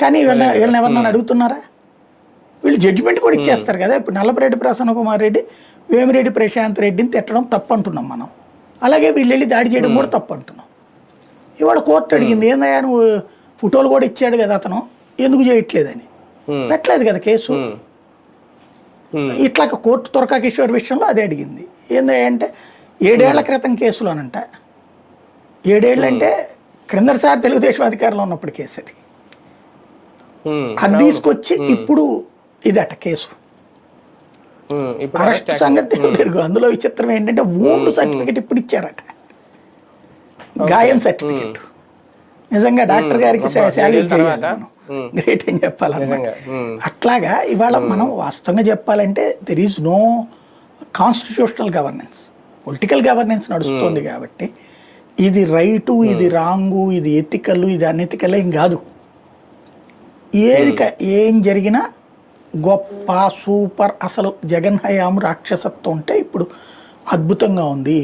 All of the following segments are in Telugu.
కానీ వీళ్ళ వీళ్ళని ఎవరన్నా అడుగుతున్నారా? వీళ్ళు జడ్జిమెంట్ కూడా ఇచ్చేస్తారు కదా. ఇప్పుడు నల్లపరెడ్డి ప్రసన్న కుమార్ రెడ్డి వేమిరెడ్డి ప్రశాంత్ రెడ్డిని తిట్టడం తప్పు అంటున్నాం మనం. అలాగే వీళ్ళు వెళ్ళి దాడి చేయడం కూడా తప్పు అంటున్నాం ఇవాళ కోర్టు అడిగింది ఏందయ్యా నువ్వు ఫోటోలు కూడా ఇచ్చాడు కదా అతను ఎందుకు చేయట్లేదని. పెట్టలేదు కదా కేసు. ఇట్లా కోర్టు తురకా కిషోర్ విషయంలో అదే అడిగింది. ఏందయ్యా అంటే ఏడేళ్ళ క్రితం కేసులోనంట. ఏడేళ్ళు అంటే క్రిందటిసారి తెలుగుదేశం అధికారంలో ఉన్నప్పుడు కేసు అది. అది తీసుకొచ్చి ఇప్పుడు ఇదట కేసు. అరెస్ట్ సంగతి అందులో విచిత్రం ఏంటంటే ఓల్డ్ సర్టిఫికెట్ ఇప్పుడు ఇచ్చారట. గాయం సర్టిఫికెట్. నిజంగా డాక్టర్ గారికి శాల్యూట్ గ్రేట్ అని చెప్పాలన్నమాట. అట్లాగా ఇవాళ మనం వాస్తవంగా చెప్పాలంటే there is no constitutional governance political governance నడుస్తుంది కాబట్టి ఇది రైటు ఇది రాంగు ఇది ఎథికల్ ఇది అనెథికల్ ఏం కాదు. ఏది ఏం జరిగినా గొప్ప సూపర్ అసలు జగన్ హయాం రాక్షసత్వం ఉంటే ఇప్పుడు అద్భుతంగా ఉంది.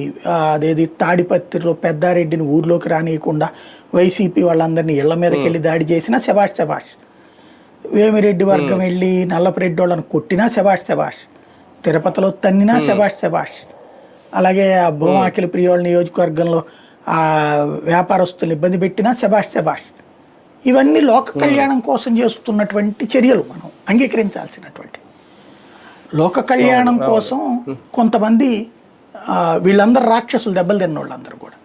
అదేది తాడిపత్రిలో పెద్దారెడ్డిని ఊర్లోకి రానియకుండా వైసీపీ వాళ్ళందరినీ ఇళ్ళ మీదకి వెళ్ళి దాడి చేసినా శబాష్ శబాష్ వేమిరెడ్డి వర్గం వెళ్ళి నల్లపరెడ్డి వాళ్ళని కొట్టినా శబాష్ శబాష్ తిరుపతిలో తన్నినా శబాష్ శబాష్ అలాగే ఆ భూమాకిలి ప్రియోళ్ళ నియోజకవర్గంలో ఆ వ్యాపారస్తులు ఇబ్బంది పెట్టినా శబాష్ శబాష్ ఇవన్నీ లోక కళ్యాణం కోసం చేస్తున్నటువంటి చర్యలు మనం అంగీకరించాల్సినటువంటి. లోక కళ్యాణం కోసం కొంతమంది వీళ్ళందరూ రాక్షసులు దెబ్బలు తిన్న వాళ్ళందరూ కూడా.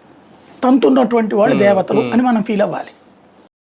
తంతున్నటువంటి వాళ్ళు దేవతలు అని మనం ఫీల్ అవ్వాలి.